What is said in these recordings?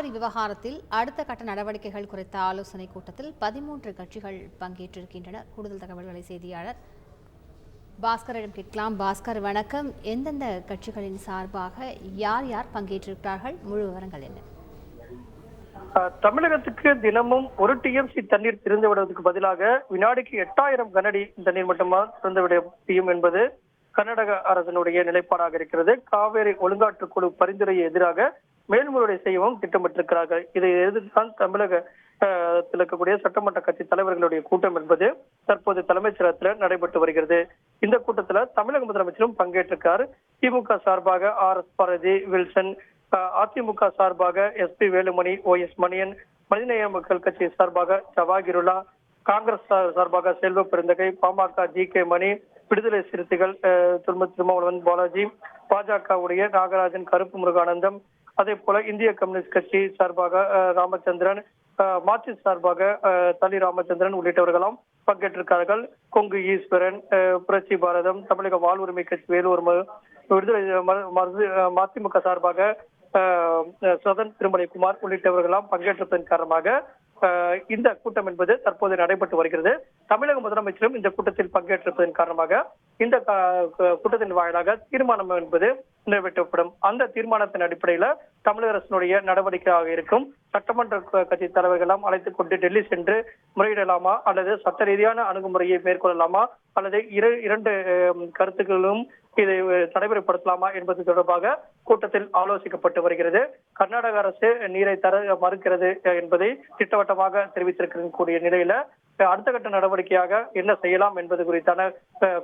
காவிரி விவகாரத்தில் அடுத்த கட்ட நடவடிக்கைகள் குறித்த ஆலோசனை கூட்டத்தில் பதிமூன்று கட்சிகள் பங்கேற்றிருக்கின்றன கூடுதல் தகவல்களை செய்தியாளர் பாஸ்கரிடம் கேட்கலாம். பாஸ்கர் வணக்கம். எந்தெந்த கட்சிகளின் சார்பாக யார் யார் பங்கேற்றிருக்கிறார்கள்? முழு விவரங்கள் என்ன? தமிழகத்துக்கு தினமும் ஒரு டிஎம்சி தண்ணீர் திறந்து விடுவதற்கு பதிலாக வினாடிக்கு எட்டாயிரம் கனடி தண்ணீர் மட்டுமா திறந்து விட முடியும் என்பது கர்நாடக அரசினுடைய நிலைப்பாடாக இருக்கிறது. காவேரி ஒழுங்காற்று குழு பரிந்துரையை எதிராக மேல்முறையீடு செய்யவும் திட்டமிட்டிருக்கிறார்கள். இதை எதிர்த்துதான் தமிழக இருக்கக்கூடிய சட்டமன்ற கட்சி தலைவர்களுடைய கூட்டம் என்பது தற்போது தலைமைச் செயலகத்தில் நடைபெற்று வருகிறது. இந்த கூட்டத்துல தமிழக முதலமைச்சரும் பங்கேற்றிருக்கார். திமுக சார்பாக R S Bharathi Wilson AIADMK சார்பாக S P Velumani O S Manian மனிதநேய மக்கள் கட்சி சார்பாக ஜவாகிருல்லா காங்கிரஸ் சார்- சார்பாக செல்வ பெருந்தகை பாமக ஜி கே மணி விடுதலை சிறுத்தைகள் அஹ், திரும்ப திருமாவளவன் பாலாஜி பாஜகவுடைய நாகராஜன் கருப்பு முருகானந்தம் அதே போல இந்திய கம்யூனிஸ்ட் கட்சி சார்பாக ராமச்சந்திரன் மார்க்சிஸ்ட் சார்பாக தலி ராமச்சந்திரன் உள்ளிட்டவர்களாம் பங்கேற்றிருக்கார்கள் கொங்கு ஈஸ்வரன் புரட்சி பாரதம் தமிழக வாழ்வுரிமை கட்சி வேலூர் விடுதலை மருது- மதிமுக சார்பாக அஹ், சதன் திருமலைக்குமார் உள்ளிட்டவர்களாம் பங்கேற்றதன் காரணமாக இந்த கூட்டம் என்பது தற்போது நடைபெற்று வருகிறது. தமிழக முதலமைச்சரும் இந்த கூட்டத்தில் பங்கேற்றிருப்பதன் காரணமாக இந்த கூட்டத்தின் வாயிலாக தீர்மானம் என்பது நிறைவேற்றப்படும். அந்த தீர்மானத்தின் அடிப்படையில தமிழக அரசினுடைய நடவடிக்கையாக இருக்கும். சட்டமன்ற கட்சி தலைவர்களெல்லாம் அழைத்துக் கொண்டு டெல்லி சென்று முறையிடலாமா அல்லது சட்ட ரீதியான அணுகுமுறையை மேற்கொள்ளலாமா அல்லது இரு இரண்டு கருத்துக்களும் இதை நடைமுறைப்படுத்தலாமா என்பது தொடர்பாக கூட்டத்தில் ஆலோசிக்கப்பட்டு வருகிறது. கர்நாடக அரசு நீரை தர மறுக்கிறது என்பதை திட்டவட்டமாக தெரிவித்திருக்கக்கூடிய நிலையில அடுத்த கட்ட நடவடிக்கையாக என்ன செய்யலாம் என்பது குறித்தான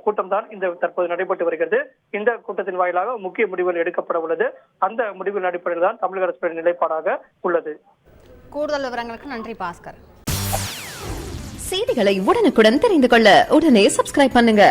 கூட்டம் தான் இந்த தற்போது நடைபெற்று வருகிறது. இந்த கூட்டத்தின் வாயிலாக முக்கிய முடிவுகள் எடுக்கப்பட உள்ளது. அந்த முடிவின் அடிப்படையில் தான் தமிழக அரசுடைய நிலைப்பாடாக உள்ளது. கூடுதல் விவரங்களுக்கு நன்றி பாஸ்கர். செய்திகளை உடனுக்குடன் தெரிந்து கொள்ள உடனே சப்ஸ்கிரைப் பண்ணுங்க.